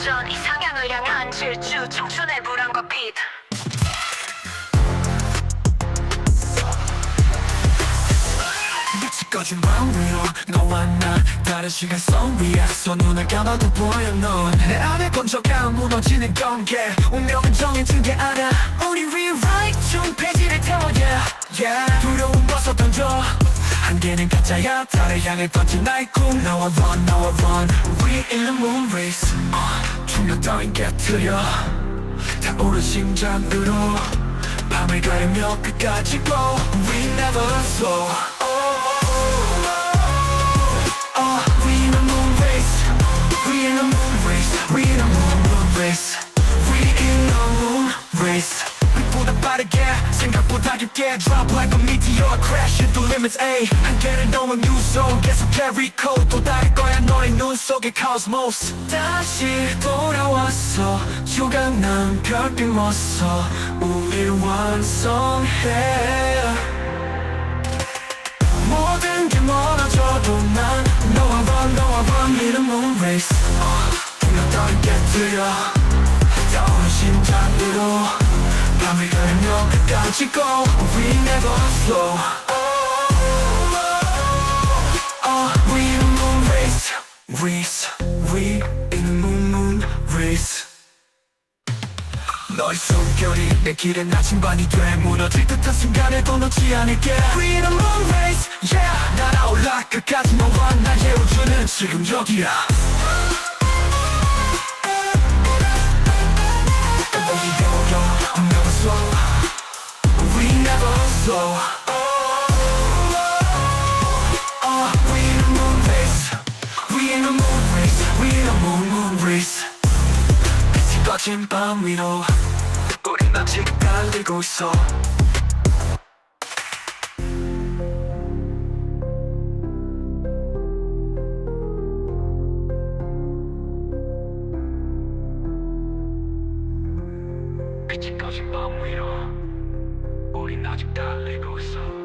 도전 이상향을 향한 질주 청춘의 불안과 빛 꺼진 밤 위로 너와 나 다른 시간 속 위에서 눈을 감아도 보여 넌내 안에 번져가 무너지는 관계. 운명은 정해진 게 아냐 우리 rewrite 중 페이지를 태워 yeah, yeah. 두려움 벗어 던져. 한계는 가짜야. 달을 향해 던진 나의 꿈. 나와 run 나와 run. We in the moon race uh, 중력 따윈 깨트려 타오른 심장으로 밤을 가르며 끝까지 go We never slow Oh, we in a moon race. We in a moon race. We in a moon, moon race. We in a moon race. 빛보다 빠르게 생각보다 깊게 drop like a meteor crash into limits A 한계를 넘은 new zone 계속 carry code 또 다를 거야 너의 눈 속의 cosmos. 다시 돌아왔어. 조각난 별빛 멋서. 우릴 완성해. 모든 게 멀어져도 난 너와 run 너와 run in a moon race. 풍력 따윈 깨뜨려. 타오른 심장으로 밤을 가르며 끝까지 go We never slow Oh, we in a moon race Race We in a moon moon race 너의 숨결이 내 길에 나침반이 돼 무너질 듯한 순간에도 놓지 않을게 We in a moon race, yeah 날아올라 끝까지 너와 나의 우주는 지금 여기야 빛이 꺼진 밤 위로 우린 아직 달리고 있어. 빛이 꺼진 밤 위로 우린 아직 달리고 있어